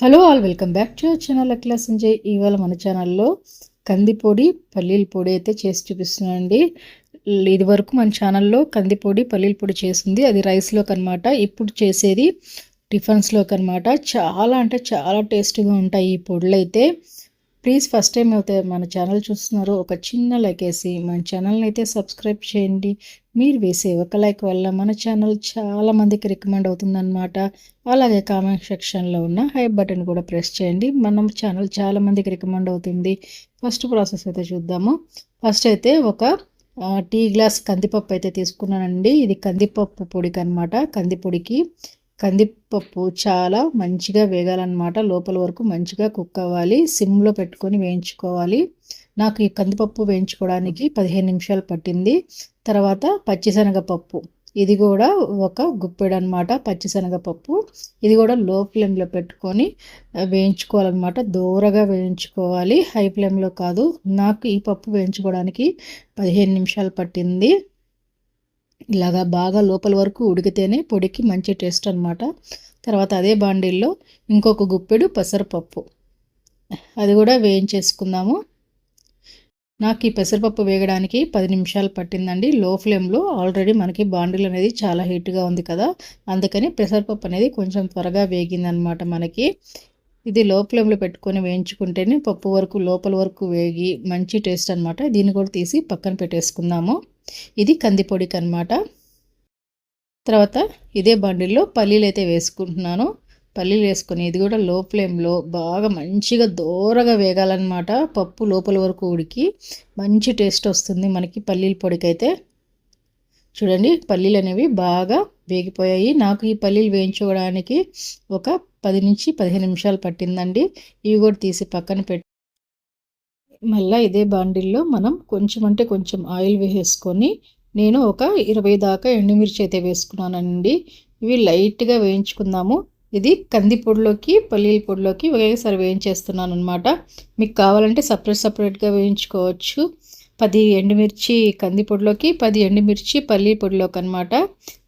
Hello all welcome back to channel Atla Sanjay. ఇవాళ మన ఛానల్లో కందిపొడి పల్లీల పొడి అయితే చేసి చూపిస్తున్నానండి. ఇది వరకు మన ఛానల్లో కందిపొడి పల్లీల పొడి చేసింది. అది రైస్లోకి అనమాట ఇప్పుడు చేసేది టిఫిన్స్లోకి అనమాట చాలా అంటే చాలా టేస్టీగా ఉంటాయి ఈ పొడులు అయితే ప్లీజ్ ఫస్ట్ టైం అయితే మన ఛానల్ చూస్తున్నారో ఒక చిన్న లైక్ వేసి మన ఛానల్ని అయితే సబ్స్క్రైబ్ చేయండి. మీరు వేసే ఒక లైక్ వల్ల మన ఛానల్ చాలా మందికి రికమెండ్ అవుతుందన్నమాట. అలాగే కామెంట్ సెక్షన్లో ఉన్న హై బటన్ కూడా ప్రెస్ చేయండి. మనం ఛానల్ చాలా మందికి రికమెండ్ అవుతుంది. ఫస్ట్ ప్రాసెస్ అయితే చూద్దాము. ఫస్ట్ అయితే ఒక టీ గ్లాస్ కందిపప్పు అయితే తీసుకున్నానండి. ఇది కందిపప్పు పొడికి అనమాట కందిపొడికి కందిపప్పు చాలా మంచిగా వేగాలన్నమాట. లోపల వరకు మంచిగా కుక్ అవ్వాలి. సిమ్లో పెట్టుకొని వేయించుకోవాలి. నాకు ఈ కందిపప్పు వేయించుకోవడానికి పదిహేను నిమిషాలు పట్టింది. తర్వాత పచ్చిశనగపప్పు. ఇది కూడా ఒక గుప్పెడు అనమాట పచ్చిశనగపప్పు. ఇది కూడా లో ఫ్లేమ్లో పెట్టుకొని వేయించుకోవాలన్నమాట. దూరగా వేయించుకోవాలి. హై ఫ్లేమ్లో కాదు. నాకు ఈ పప్పు వేయించుకోవడానికి పదిహేను నిమిషాలు పట్టింది. ఇలాగా బాగా లోపల వరకు ఉడికితేనే పొడికి మంచి టేస్ట్ అనమాట తర్వాత అదే బాండిల్లో ఇంకొక గుప్పెడు పెసరపప్పు. అది కూడా వేయించేసుకుందాము. నాకు ఈ పెసరపప్పు వేగడానికి పది నిమిషాలు పట్టిందండి. లో ఫ్లేమ్లో ఆల్రెడీ మనకి బాండిల్ అనేది చాలా హీట్గా ఉంది కదా. అందుకని పెసరపప్పు అనేది కొంచెం త్వరగా వేగిందనమాట మనకి. ఇది లో ఫ్లేమ్లో పెట్టుకొని వేయించుకుంటేనే పప్పు వరకు లోపల వరకు వేగి మంచి టేస్ట్ అనమాట దీన్ని కూడా తీసి పక్కన పెట్టేసుకుందాము. ఇది కందిపొడికి అనమాట తర్వాత ఇదే బండిల్లో పల్లీలు అయితే వేసుకుంటున్నాను. పల్లీలు వేసుకొని ఇది కూడా లో ఫ్లేమ్లో బాగా మంచిగా దోరగా వేగాలన్నమాట. పప్పు లోపల వరకు ఉడికి మంచి టేస్ట్ వస్తుంది మనకి పల్లీల పొడికైతే. చూడండి పల్లీలు అనేవి బాగా వేగిపోయాయి. నాకు ఈ పల్లీలు వేయించుకోవడానికి ఒక పది నుంచి పదిహేను నిమిషాలు పట్టిందండి. ఇవి కూడా తీసి పక్కన పెట్టి మళ్ళీ ఇదే బాండిల్లో మనం కొంచెం అంటే కొంచెం ఆయిల్ వేసేసుకొని నేను ఒక ఇరవై దాకా ఎండుమిర్చి అయితే వేసుకున్నానండి. ఇవి లైట్గా వేయించుకుందాము. ఇది కంది పొడిలోకి పల్లీల పొడిలోకి ఒకేసారి వేయించేస్తున్నాను అనమాట మీకు కావాలంటే సపరేట్ సపరేట్గా వేయించుకోవచ్చు. పది ఎండుమిర్చి కందిపొడిలోకి పది ఎండుమిర్చి పల్లీ పొడిలోకి అనమాట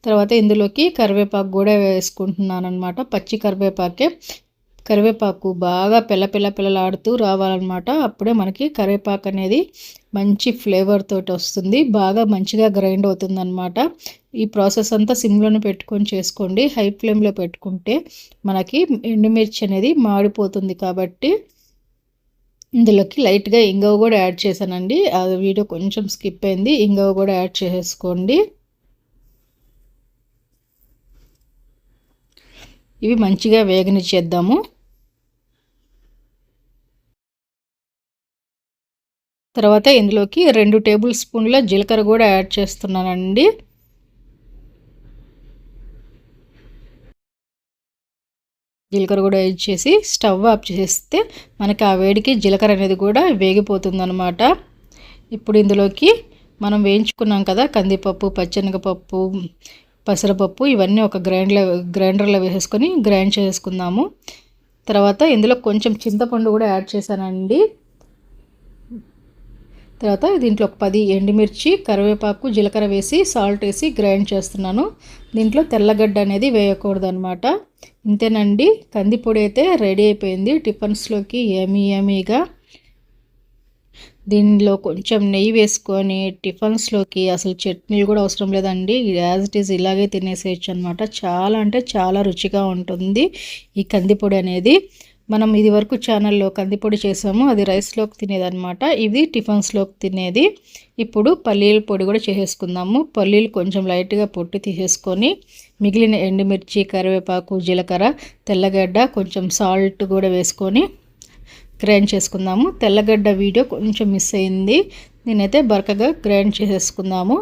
తర్వాత ఇందులోకి కరివేపాకు కూడా వేసుకుంటున్నాను అనమాట పచ్చి కరివేపాకే. కరివేపాకు బాగా పిల్ల పిల్ల పిల్లలాడుతూ రావాలన్నమాట అప్పుడే మనకి కరివేపాకు అనేది మంచి ఫ్లేవర్ తోటి వస్తుంది. బాగా మంచిగా గ్రైండ్ అవుతుందన్నమాట ఈ ప్రాసెస్ అంతా సిమ్లోనే పెట్టుకొని చేసుకోండి. హై ఫ్లేమ్లో పెట్టుకుంటే మనకి ఎండుమిర్చి అనేది మాడిపోతుంది కాబట్టి ఇందులోకి లైట్గా ఇంగవ కూడా యాడ్ చేశానండి. ఆ వీడియో కొంచెం స్కిప్ అయింది. ఇంగవ కూడా యాడ్ చేసుకోండి ఇవి మంచిగా వేగనిచ్చేద్దాము. తర్వాత ఇందులోకి రెండు టేబుల్ స్పూన్ల జీలకర్ర కూడా యాడ్ చేస్తున్నానండి. జీలకర్ర కూడా ఇచ్చేసి చేసి స్టవ్ ఆఫ్ చేస్తే మనకి ఆ వేడికి జీలకర్ర అనేది కూడా వేగిపోతుందనమాట ఇప్పుడు ఇందులోకి మనం వేయించుకున్నాం కదా కందిపప్పు పచ్చెనగపప్పు పెసరపప్పు ఇవన్నీ ఒక గ్రైండ్లో గ్రైండర్లో వేసేసుకొని గ్రైండ్ చేసుకుందాము తర్వాత ఇందులో కొంచెం చింతపండు కూడా యాడ్ చేశానండి. తర్వాత దీంట్లో ఒక పది ఎండుమిర్చి కరివేపాకు జీలకర్ర వేసి సాల్ట్ వేసి గ్రైండ్ చేస్తున్నాను. దీంట్లో తెల్లగడ్డ అనేది వేయకూడదు అనమాట ఇంతేనండి కందిపొడి అయితే రెడీ అయిపోయింది. టిఫిన్స్లోకి ఏమీ ఏమీగా. దీనిలో కొంచెం నెయ్యి వేసుకొని టిఫిన్స్లోకి అసలు చట్నీలు కూడా అవసరం లేదండి. యాజ్ ఇట్ ఈజ్ ఇలాగే తినేసేయచ్చు అనమాట చాలా అంటే చాలా రుచిగా ఉంటుంది ఈ కందిపొడి అనేది. మనం ఇది వరకు ఛానల్లో కందిపొడి చేసాము అది రైస్లోకి తినేదనమాట ఇది టిఫిన్స్లోకి తినేది. ఇప్పుడు పల్లీల పొడి కూడా చేసేసుకుందాము. పల్లీలు కొంచెం లైట్గా పొట్టి తీసేసుకొని మిగిలిన ఎండుమిర్చి కరివేపాకు జీలకర్ర తెల్లగడ్డ కొంచెం సాల్ట్ కూడా వేసుకొని గ్రైండ్ చేసుకుందాము. తెల్లగడ్డ వీడియో కొంచెం మిస్ అయింది. నేనైతే బరకగా గ్రైండ్ చేసేసుకుందాము.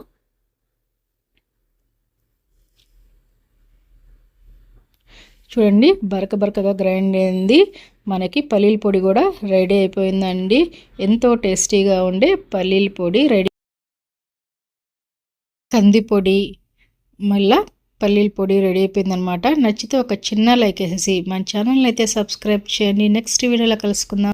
చూడండి బరక బరకగా గ్రైండ్ అయింది. మనకి పల్లీల పొడి కూడా రెడీ అయిపోయిందండి. ఎంతో టేస్టీగా ఉండే పల్లీల పొడి రెడీ కంది పొడి మళ్ళా పల్లీల పొడి రెడీ అయిపోయిందనమాట నచ్చితే ఒక చిన్న లైక్ వేసేసి మన ఛానల్ని అయితే సబ్స్క్రైబ్ చేయండి. నెక్స్ట్ వీడియోలో కలుసుకుందాం.